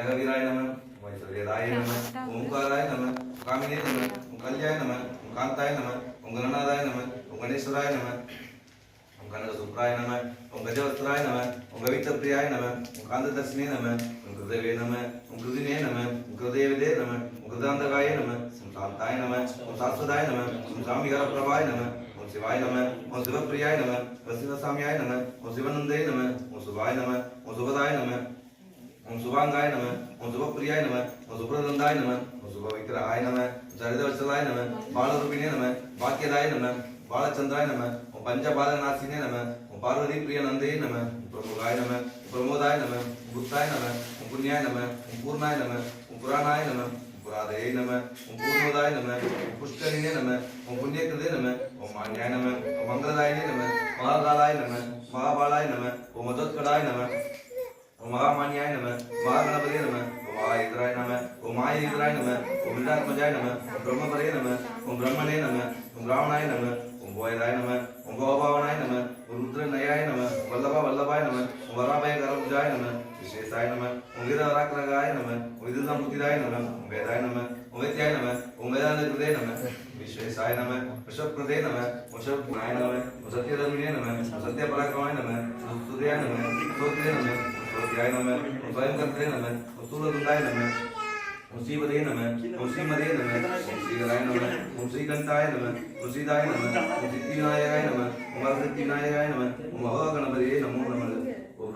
ஏகவீராய நம வைசவேதாய நம ஓங்காராய நம காமினே நம உம் கல்யாய நம உம் காந்தாய நம உம் கணநாதாய நம உம் கணேஸ்வராய நம உம் கனக சுப்ராய நம உம் கஜவஸ்திராய நம உம் கவித்தப்பிரியாய நம உம் காந்ததர்ஷினே நம உம் கிருதவே நம உம் கிருதினே நம உம் கிருதேவதே நம உம் கிருதாந்தகாய நம உம் சாந்தாய நம உம் சாஸ்வதாய நம உம் சாமிகார பிரபாய நம ஓம் சிவாய நம ஓம் சிவப்பிரியாய நம ஓம் சிவசாமியாய நம ஓம் சிவனந்தே நம ஓம் சுபாய நம நம ஓம் சுபாங்காய நம ஓம் சுபப்பிரியாய நம ஓம் சுப்ரதந்தாய நம ஓம் சுபவிக்கிரகாய நம ஓம் சரிதவச்சலாய நம பாலரூபிணே நம பாக்கியதாய நம பாலச்சந்திராய நம ஓம் பஞ்சபாலநாசினே நம ஓம் பார்வதி பிரிய நந்தே நம ஓம் பிரமுகாய நம ஓம் பிரமோதாய நம ஓம் புத்தாய நம ஓம் புண்ணியாய நம ஓம் பூர்ணாய நம ஓம் புராணாய நம புராதே நம ஓம் பூர்ணோதாய நம ஓம் புஷ்கரிணே நம ஓம் புண்ணியகிருதே நம ஓம் மான்யாய நம ஓம் மங்களதாயினே நம மகாகாலாய நம மகாபாலாய நம ஓம் மதோத்கடாய நம மகாமானியாய் நம மகாகணபதியே நம மகாயுதராய் நம ஓம் மாயுதராய் நம ஓம் விண்டாத்மஜாய நம ஓம் பிரம்மபரே நம ஓம் பிரம்மனே நம ஓம் ராவணாய நம ஓம் போயதாய நம ஓம் கோபாவனாய் நம ஓம் ருத்ரநயாய நம வல்லபா வல்லபாய் நம ஓம் வராபய கரபுஜாய் நம விசேஷாய் நம ஓம் வீரவராக்கிரகாய நம ஓம் விதுதம்புத்திராய நம ஓம் வேதாய் நம ஓம் வேத்யாய நம ஓம் வேதாந்த கிருதே நம விஸ்வேசாய நம ரிஷப்கிருதே நம ஓம் ஷப்நாய நம ஓம் சத்யதர்மினே நம ஓம் சத்யபராக்கிரமாய நம ஓம் சுதயாய நம சோத்ரே நம சோத்யாய நம ஓம் ஸ்வயங்கர்த்தே நம ஓம் சூலதுண்டாய நம ஓம் ஸ்ரீபதே நம ஓம் ஸ்ரீமதே நம ஓம் ஸ்ரீகராய நம ஓம் ஸ்ரீகண்டாய நம ஓம் ஸ்ரீதாய நம ஓம் சித்திவிநாயகாய நம ஓம் வரசித்தி விநாயகாய நம ஓம் மகாகணபதியே நமோ நம ஓம்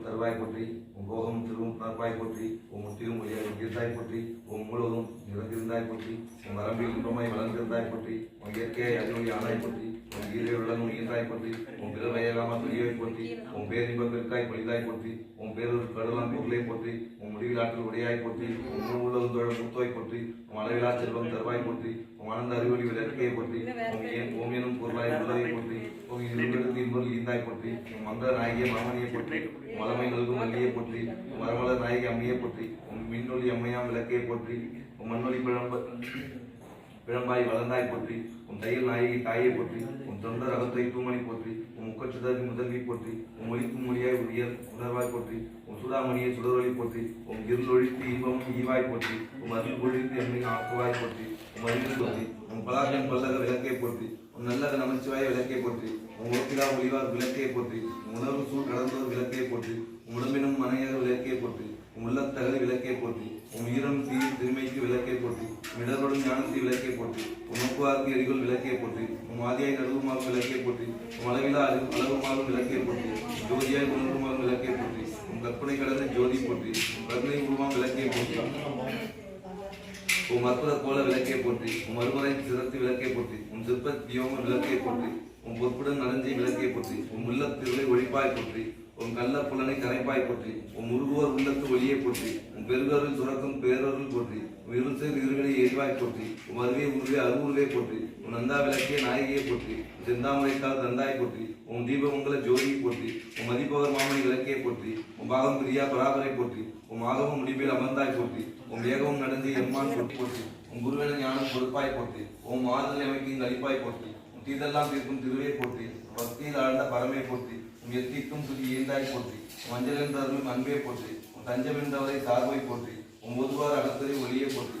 மையப்பொருளும் தருவாய் போற்றி உன் போகம் திருவும் நற்பாய் போற்றி உன் முற்றிலும் உயர்ந்தாய் போற்றி உன் முழுவதும் நிறந்திருந்தாய் போற்றி உன் வரம்பில் இன்பமாய் வளர்ந்திருந்தாய் போற்றி உன் இயற்கையை அருளி ஆனாய் போற்றி உன் உள்ள உயிர்ந்தாய் போற்றி உன் பிற வயலாமல் துணியை போற்றி உன் பேரின்ப பெருக்காய் பொழிதாய் போற்றி உன் பேரொரு கடலாம் பொருளை போற்றி உன் முடிவிலாற்றல் உடையாய் போற்றி உன் முழு உள்ளதும் தோழ முத்தோய் போற்றி உன் அளவிலா செல்வம் தருவாய் போற்றி உன் ஆனந்த அறிவொளி விளக்கையை போற்றி உன் ஓம் எனும் பொருளாய் உள்ளதை போற்றி உன் இருபெருக்கு இன்பொருள் ஈந்தாய் போற்றி உன் மந்திர நாயகிய மாமனியை போற்றி உன் மலமை நல்கும் மல்லியை போற்றி உன் மரமலர் நாயகி அம்மையை போற்றி உன் மின்னொளி அம்மையாம் விளக்கையை போற்றி உன் மண்ணொளி பிழம்ப பிழம்பாய் வளர்ந்தாய் போற்றி உன் தையல் நாயகி தாயை போற்றி உன் தொண்டர் அகத்தை தூமணி போற்றி உன் முக்கச்சுதாதி முதல்வி போற்றி உன் மொழிக்கும் மொழியாய் உயர் உணர்வாய் போற்றி உன் சுடாமணியை சுடரொளி போற்றி உன் இருளொழித்து இன்பம் ஈவாய் போற்றி உன் அருள் ஒழித்து எண்ணெய் ஆக்குவாய் போற்றி உன் அறிவு போற்றி உன் பலாகம் பல்லக விளக்கை போற்றி உன் நல்லக நமச்சிவாய விளக்கை போற்றி உன் உறுப்பிலா ஒளிவார் விளக்கை போற்றி உணர்வு சூழ் கடந்தோர் விளக்கை போற்றி உடம்பினும் மனையக விளக்கை போற்றி உன் உள்ளத்தகலி விளக்கை போற்றி உன் உயிரம் தீ திருமைக்கு விளக்கை போற்றி உன் ஞானத்தை விளக்கே போற்றி உன் முப்பாக்கு எரிகொள் விளக்கே போற்றி உன் மாதியாய் நடுவுமாகும் விளக்கே போற்றி உன் அளவிலா அளவு அளவுமாகும் விளக்கே போற்றி ஜோதியாய் உணர்வுமாறும் விளக்கை போற்றி உன் கற்பனை கடந்த ஜோதி போற்றி உன் கருணை உருவாம் விளக்கே போற்றி உன் அற்புத கோல விளக்கே போற்றி உன் மறுமுறை சிறத்து விளக்கே போற்றி உன் சிற்ப தியோம விளக்கே போற்றி உன் பொற்புடன் நலஞ்சி விளக்கே போற்றி உன் உள்ளத் திருளை ஒழிப்பாய் போற்றி உன் கள்ள புலனை கரைப்பாய் போற்றி உன் முருகுவோர் உள்ளத்து ஒளியை போற்றி பெருகருள் சுரக்கும் பேரருள் போற்றி உன் இருசேர் இருகளை எரிவாய் போற்றி உன் அருவே உருவே அருவுருவே போற்றி உன் நந்தா விளக்கிய நாயகியை போற்றி செந்தாமரைக்கால் தந்தாய் போற்றி உன் தீபமங்கல ஜோதியை போற்றி உன் மதிப்பவர் மாமணி விளக்கையை போற்றி உன் பாகம் பிரியா பராபரை போற்றி உன் ஆகவும் முடிவில் அமர்ந்தாய் போற்றி உன் வேகமும் நடந்து எம்மான் போட்டி போற்றி உன் குருவின ஞானம் பொறுப்பாய் போற்றி உன் மாதல் அமைக்கும் கழிப்பாய் போற்றி உன் தீதெல்லாம் தீர்க்கும் திருவே போற்றி பக்தியில் ஆழ்ந்த பரமே போற்றி உன் எத்திக்கும் துதி ஏந்தாய் போற்றி மஞ்சள் என்ற அருளும் அன்பே போற்றி உன் சார்பை போற்றி உன் ஒதுவார் அகத்தறி ஒளியே போற்றி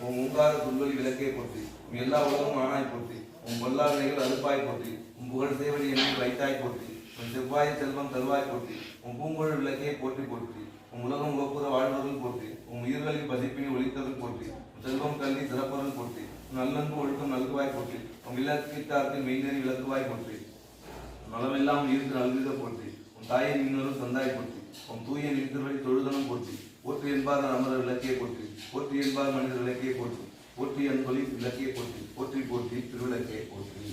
உன் உங்கார துல்வலி விளக்கே போற்றி உன் எல்லா உலகம் ஆனாய் போற்றி உன் பொல்லாதனைகள் அறுப்பாய் போற்றி உன் புகழ் சேவடி என்னை வைத்தாய் போற்றி உன் செவ்வாய் செல்வம் தருவாய் போற்றி உன் பூங்குழல் விளக்கே போற்றி போற்றி உன் உலகம் உலப்புற வாழ்வதும் போற்றி உன் உயிர்களின் பதிப்பினை ஒழித்ததும் போற்றி உன் செல்வம் கல்வி சிறப்பதும் போற்றி நல்லன்பு ஒழுக்கம் நல்குவாய் போற்றி உன் விளக்கிட்டார்க்கு மெய்நெறி விளக்குவாய் போற்றி நலமெல்லாம் ஈர்த்து நல்குக போற்றி உன் தாயின் இன்னொரு சந்தாய் போற்றி உன் தூய நிறுத்தவழி தொழுதனம் போற்றி. போற்றி என்பார் அமர விளக்கியை போற்றி. போற்றி என்பார் மனித விளக்கியை போற்றி. போற்றி என் தொழில் விளக்கியை போற்றி போற்றி திருவிளக்கே போற்றி.